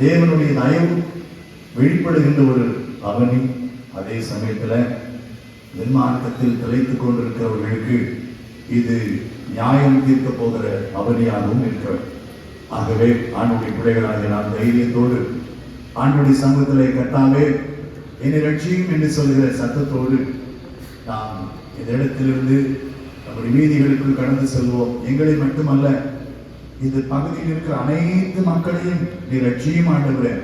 தேவனுடைய நயம் வெளிப்படுகின்ற ஒரு அவனி. அதே சமயத்தில் நிர்மார்க்கத்தில் திளைத்துக் கொண்டிருக்கிறவர்களுக்கு இது நியாயம் தீர்க்க போகிற அவனியாகவும் இருக்கிறது ஆகவே ஆண்டுடைய பிள்ளைகளாக நாம் தைரியத்தோடு ஆண்டுடைய சமூகத்திலே கட்டாவே என்னை ரட்சியும் என்று சொல்கிற சத்தத்தோடு நாம் இந்த இடத்திலிருந்து நம்முடைய வீதிகளுக்குள் கடந்து செல்வோம். எங்களை மட்டுமல்ல இந்த பகுதியில் இருக்கிற அனைத்து மக்களையும் நீ ரட்சியும் ஆண்டவரே.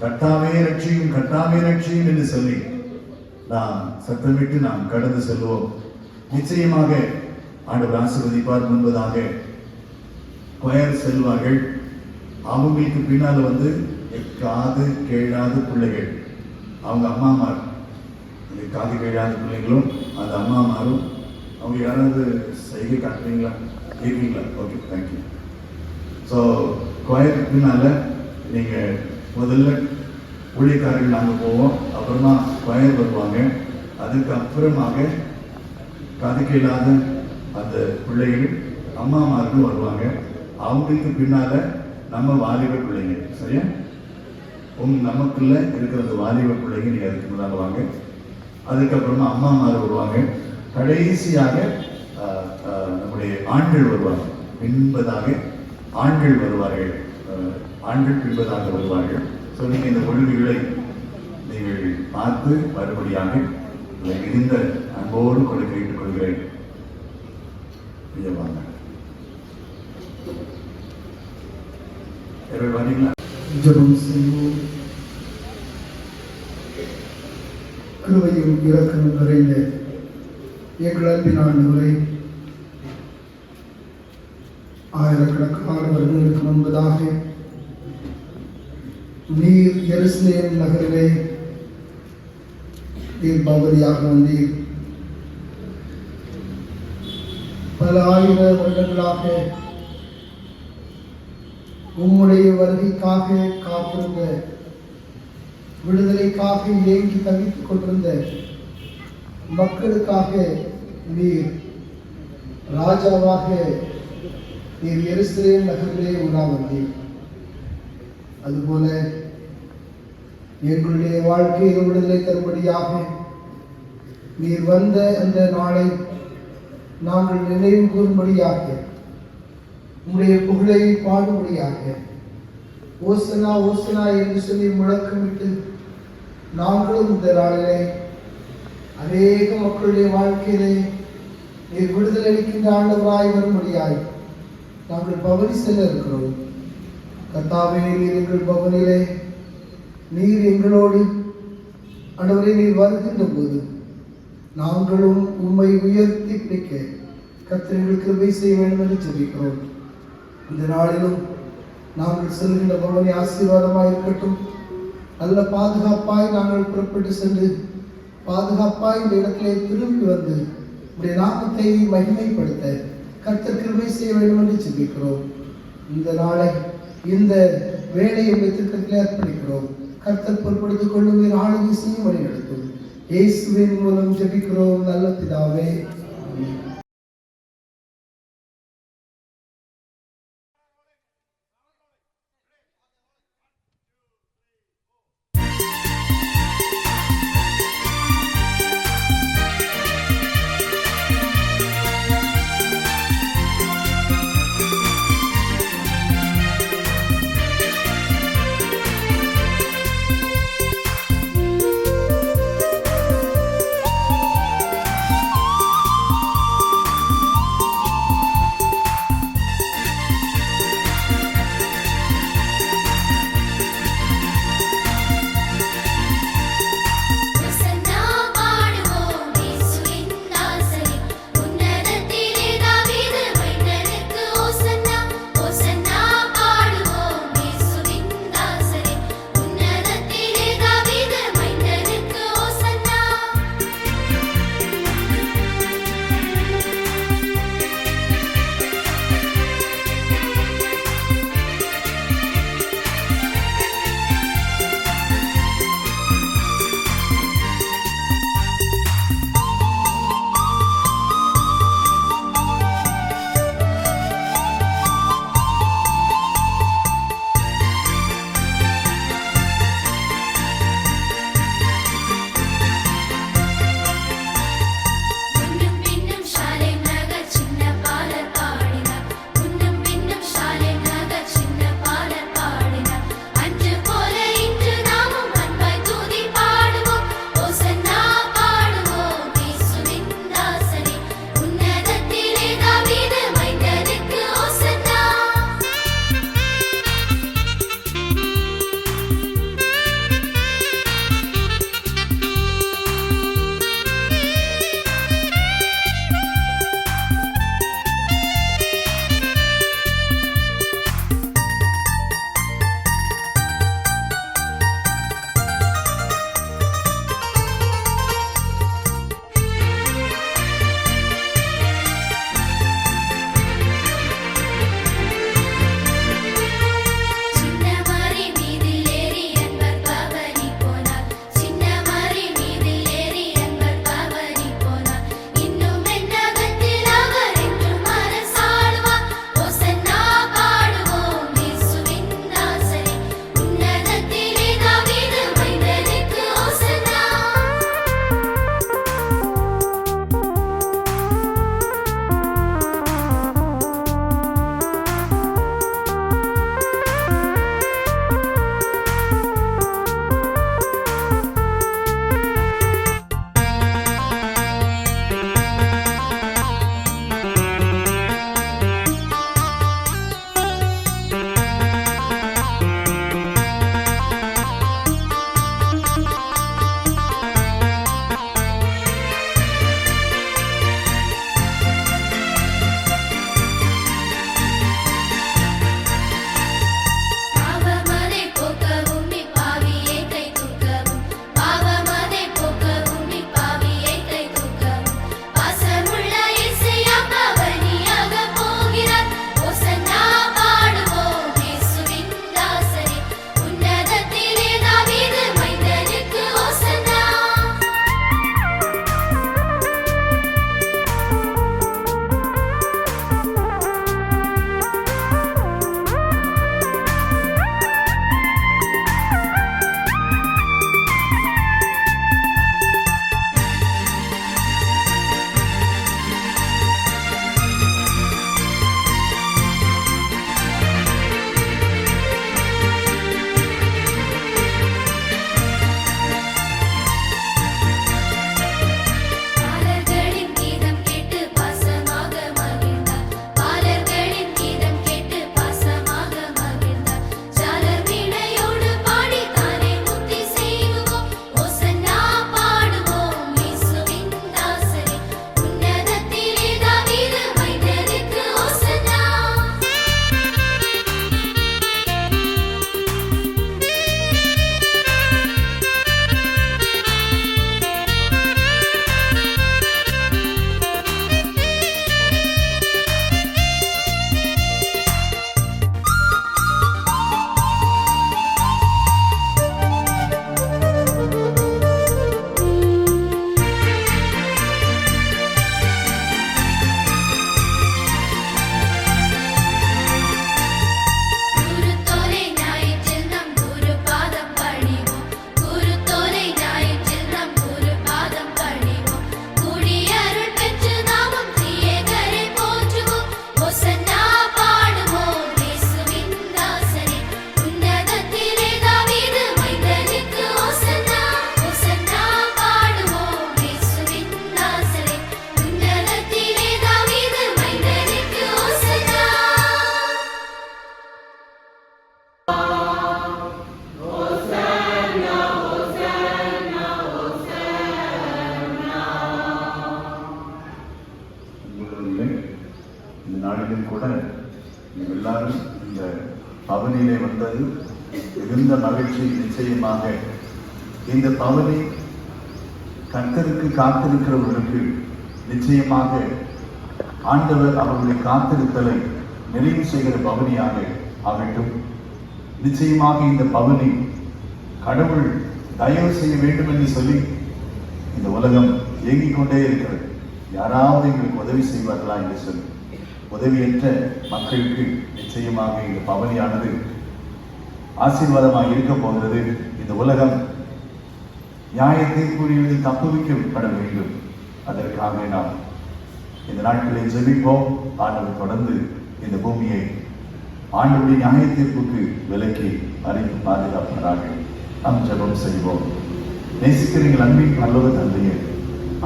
கட்டாவே ரட்சியும் கட்டாவே ரட்சியும் என்று சொல்லி நாம் சத்தமிட்டு நாம் கடந்து செல்வோம். நிச்சயமாக ஆண்டவர் ஆசிர்வதிப்பார் முன்பதாக. கொயர் செல்வார்கள். அவங்களுக்கு பின்னால் வந்து காது கேளாத பிள்ளைகள். அவங்க அம்மாமார் இந்த காது கேளாத பிள்ளைகளும் அந்த அம்மாமாரும் அவங்க யாராவது செய்கை காட்டுறீங்களா? கேட்குறீங்களா? ஓகே தேங்க்யூ ஸோ கோயருக்கு நீங்கள் முதல்ல ஊழியக்காரர்கள் நாங்கள் போவோம். அப்புறமா கொயர் வருவாங்க. அதுக்கப்புறமாக அப்புறமாக இல்லாத அந்த பிள்ளைகள் அம்மாமார்கள் வருவாங்க. அவங்களுக்கு பின்னால் நம்ம வாலிப பிள்ளைங்க. சரியா? உங் நமக்குள்ள இருக்கிற அந்த வாலிப பிள்ளைங்க நீங்கள் அதுக்கு முன்னால் வாங்க. அதுக்கப்புறமா அம்மாமார் வருவாங்க. கடைசியாக நம்முடைய ஆண்கள் வருவாங்க. என்பதாக ஆண்கள் வருவார்கள் ஆண்கள் பின்பதாக வருவார்கள். ஸோ நீங்கள் இந்த கொள்கைகளை நீங்கள் பார்த்து மறுபடியாக மிகுந்த அன்போடு கொண்டு கேட்டுக் கொள்கிறேன். ஐயா வாங்க செய்வோம் கிருபையும் இரக்கமும் நிறைந்த எங்கள் அன்பின் ஆண்டவரை ஆயிரக்கணக்கான வருடங்களுக்கு முன்பதாக நீர் எருசலேம் நகரிலே நீர் பகுதியாக வந்தீர் பல ஆயிர வருடங்களாக உம்முடைய வருகைக்காக காத்திருந்த விடுதலைக்காக ஏங்கி தவித்துக் கொண்டிருந்த மக்களுக்காக நீர் ராஜாவாக நீர் எருசலேம் நகரிலே உலா அதுபோல எங்களுடைய வாழ்க்கையில் விடுதலை தரும்படியாக நீர் வந்த அந்த நாளை நாங்கள் நினைவு கூறும்படியாக உங்களுடைய புகழை பாடும்படியாக ஓசனா ஓசனா என்று சொல்லி முழக்கமிட்டு நாங்களும் இந்த நாளிலே அநேக மக்களுடைய வாழ்க்கையிலே நீர் விடுதலை அளிக்கின்ற ஆண்டவராய் வரும்படியாக நாங்கள் பவனி செல்ல இருக்கிறோம். கத்தாவே நீர் எங்கள் பவனிலே. நீர் எங்களோடு. ஆண்டவரே நீர் வருகின்ற போது நாங்களும் உண்மை உயர்த்தி பிடிக்க கத்திரங்கள் கிருபை செய்ய வேண்டும் என்று ஜெபிக்கிறோம். இந்த நாளிலும் நாங்கள் செல்கின்ற பவனி ஆசீர்வாதமாக இருக்கட்டும். நல்ல பாதுகாப்பாய் நாங்கள் புறப்பட்டு சென்று பாதுகாப்பாய் இந்த இடத்திலே திரும்பி வந்து உடைய நாமத்தை மகிமைப்படுத்த கர்த்தர் கிருபை செய்ய வேண்டும் என்று சிந்திக்கிறோம் இந்த நாளை இந்த வேலையை வைத்திருக்கிறதிலே அர்ப்பணிக்கிறோம். கர்த்தர் பொருட்படுத்திக் கொள்ளும் நீர் ஆளுகை செய்யும் வழி நடத்தும் இயேசுவின் மூலம் ஜெபிக்கிறோம். நல்ல பிதாவே பவனியிலே வந்தது. மிகுந்த மகிழ்ச்சி நிச்சயமாக. இந்த பவனி கர்த்தருக்கு காத்திருக்கிறவர்களுக்கு நிச்சயமாக ஆண்டவர் அவர்களுடைய காத்திருத்தலை நிறைவு செய்கிற பவனியாக ஆகட்டும். நிச்சயமாக இந்த பவனி கடவுள் தயவு செய்ய வேண்டும் என்று சொல்லி இந்த உலகம் இயங்கிக் கொண்டே இருக்கிறது. யாராவது எங்களுக்கு உதவி செய்வார்களா என்று சொல்லி. உதவியற்ற மக்களுக்கு நிச்சயமாக இந்த பவனியானது ஆசீர்வாதமாக இருக்க போகிறது. இந்த உலகம் நியாயத்தை கூறியதில் தப்பு தப்புவிக்கப்பட வேண்டும். அதற்காக நாம் இந்த நாட்களில் ஜெபிப்போம் ஆண்டவர் தொடர்ந்து இந்த பூமியை ஆண்டவருடைய நியாய விலக்கி அறிந்து பாதுகாப்பாராக நாம் ஜபம் செய்வோம். நேசிக்கிறீர்கள் அன்பின் நல்லவர் தந்தையே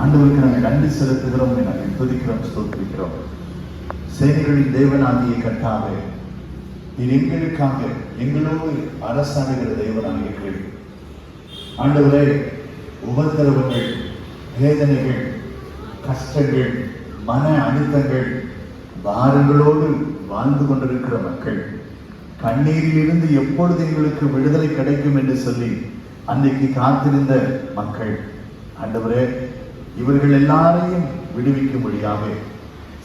ஆண்டவருக்கு நாங்கள் நன்றி செலுத்துகிறோம். நாங்கள் துதிக்கிறோம் ஸ்தோத்திரிக்கிறோம். சேனைகளின் தேவனாகிய கட்டாவே நீர் எங்களுக்காக எங்களோடு அரசாடுகிற தேவனாக இருக்கிறீர்கள் ஆண்டவரே உபத்திரவங்கள் வேதனைகள் கஷ்டங்கள் மன அழுத்தங்கள் பாரங்களோடு வாழ்ந்து கொண்டிருக்கிற மக்கள் கண்ணீரிலிருந்து எப்பொழுது எங்களுக்கு விடுதலை கிடைக்கும் என்று சொல்லி அன்றைக்கு காத்திருந்த மக்கள் ஆண்டவரே இவர்கள் எல்லாரையும் விடுவிக்க முடியாமல்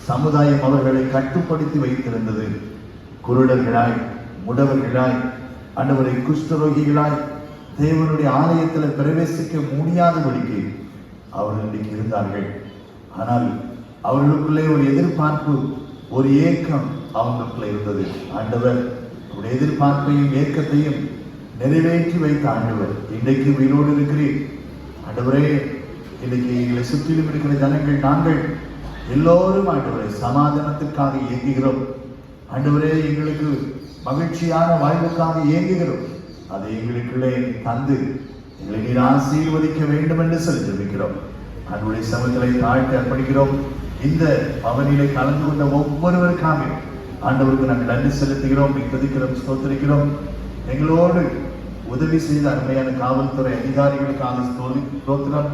சமுதாயம் அவர்களை கட்டுப்படுத்தி வைத்திருந்தது. குருடர்களாய் முடவர்களாய் ஆண்டவரை குஷ்டரோகிகளாய் தேவனுடைய ஆலயத்தில் பிரவேசிக்க முடியாதபடிக்கு அவர்கள் இன்றைக்கு இருந்தார்கள். ஆனால் அவர்களுக்குள்ளே ஒரு எதிர்பார்ப்பு ஒரு ஏக்கம் அவங்களுக்குள்ள இருந்தது. ஆண்டவர் அவருடைய எதிர்பார்ப்பையும் ஏக்கத்தையும் நிறைவேற்றி வைத்த ஆண்டவர் இன்றைக்கு உயிரோடு இருக்கிறேன் ஆண்டவரே இன்னைக்கு எங்களை சுற்றிலும் இருக்கிற ஜனங்கள் நாங்கள் எல்லோரும் ஆண்டவரை சமாதானத்துக்காக இயங்குகிறோம். ஆண்டவரே எங்களுக்கு மகிழ்ச்சியான வாழ்வுக்காக இயங்குகிறோம். அதை எங்களுக்குள்ளே தந்து எங்களை நீர் ஆசீர்வதிக்க வேண்டும் என்று சொல்லி ஜெபிக்கிறோம். அன்புடைய சமூகங்களை தாழ்த்தி அர்ப்பணிக்கிறோம். இந்த பவனிலே கலந்து கொண்ட ஒவ்வொருவருக்காக ஆண்டவருக்கு நாங்கள் நன்றி செலுத்துகிறோம் துதிக்கிறோம் ஸ்தோத்திரிக்கிறோம். எங்களோடு உதவி செய்த அருமையான காவல்துறை அதிகாரிகளுக்காக ஸ்தோத்திரம்.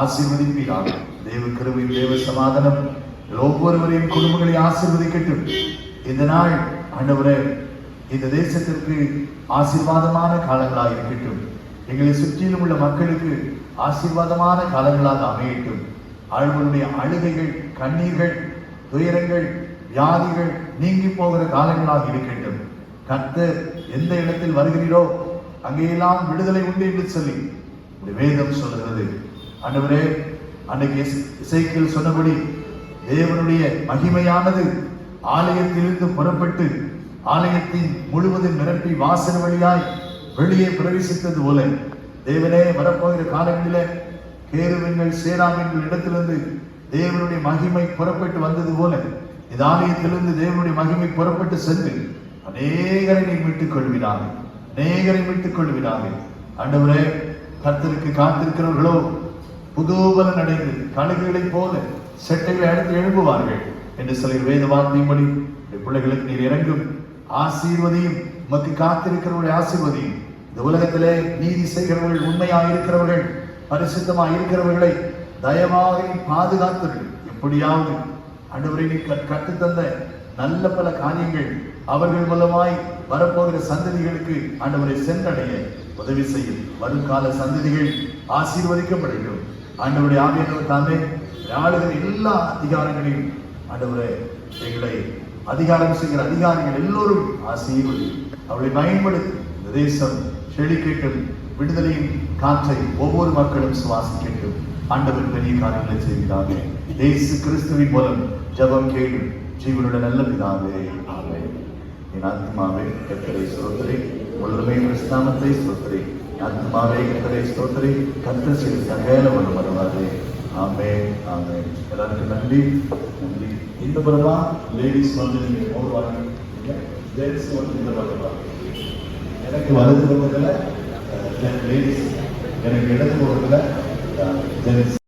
ஆசீர்வதிப்பீராகும் தேவ கிருபை தேவ சமாதானம் ஒவ்வொருவரையும் குடும்பங்களை ஆசிர்வதிக்கட்டும். இந்த நாள் ஆண்டவரே இந்த தேசத்திற்கு ஆசீர்வாதமான காலங்களாக இருக்கட்டும். எங்களை சுற்றிலும் உள்ள மக்களுக்கு ஆசீர்வாதமான காலங்களாக அமையட்டும். அவர்களுடைய அழுகைகள் கண்ணீர்கள் துயரங்கள் வியாதிகள் நீங்கி போகிற காலங்களாக இருக்கட்டும். கர்த்தர் எந்த இடத்தில் வருகிறீரோ அங்கேயெல்லாம் விடுதலை உண்டு என்று சொல்லி வேதம் சொல்கிறது அன்றுவரே அன்னைக்கு இசைக்கில் சொன்னபடி தேவனுடைய மகிமையானது ஆலயத்திலிருந்து புறப்பட்டு ஆலயத்தின் முழுவதும் நிரப்பி வாசல் வழியாய் வெளியே பிரவேசித்தது போல தேவனே வரப்போகிற காலங்களிலே கேருவங்கள் சேராமின்கள் இடத்திலிருந்து தேவனுடைய மகிமை புறப்பட்டு வந்தது போல இந்த ஆலயத்திலிருந்து தேவனுடைய மகிமை புறப்பட்டு சென்று அநேகரை நீ மீட்டுக் கொள்கிறாங்க அநேகரை மீட்டுக் கொள்கிறாங்க ஆண்டவரே கர்த்தருக்கு காத்திருக்கிறவர்களோ புதூபலன் அடைந்து கழுகுகளைப் போல செட்டைகளை அடுத்து எழுப்புவார்கள் என்று சொல்லி வேத வார்த்தையின்படி பிள்ளைகளுக்கு நீர் இறங்கும் ஆசீர்வதியும் உமக்கு காத்திருக்கிறவர்களை ஆசீர்வதியும். இந்த உலகத்திலே நீதி செய்கிறவர்கள் உண்மையாக இருக்கிறவர்கள் பரிசுத்தமாக இருக்கிறவர்களை தயவாக பாதுகாத்தவர்கள் எப்படியாவது அன்றுவரை கற்றுத்தந்த நல்ல பல காரியங்கள் அவர்கள் மூலமாய் வரப்போகிற சந்ததிகளுக்கு ஆண்டவரை சென்றடைய உதவி செய்யும். வருங்கால சந்ததிகள் ஆசீர்வதிக்கப்படுகிறது ஆண்டவருடைய ஆவியானவர் தாமே ஆளுகிற எல்லா அதிகாரங்களையும் ஆண்டவரே எங்களை அதிகாரம் செய்கிற அதிகாரிகள் எல்லோரும் ஆசீர்வதி. அவளை பயன்படுத்தி இந்த தேசம் செழிக்கட்டும் விடுதலையின் காற்றை ஒவ்வொரு மக்களும் சுவாசிக்கட்டும் ஆண்டவர் பெரிய காரியங்களை செய்கிறாங்க இயேசு கிறிஸ்துவின் மூலம் ஜெபம் கேடும் ஜீவனுடைய நல்ல பிதாவே. ஆமென். என் ஆத்மாவே கத்தரை ஸ்தோத்திரி. முழுமை கிறிஸ்தாமத்தை ஸ்தோத்திரி. ஆத்மாவே கத்தரை ஸ்தோத்திரி கத்த செய்த சகல ஒரு வருவாரே ஆமே ஆமே எல்லாருக்கும் நன்றி. நன்றி. இந்த படமா லேடிஸ் வந்து நீங்க போடுவாங்க. ஜென்ஸ் வந்து இந்த பக்கமா எனக்கு வலது பக்கத்தில் லேடிஸ் எனக்கு இடது பக்கத்தில் ஜென்ஸ்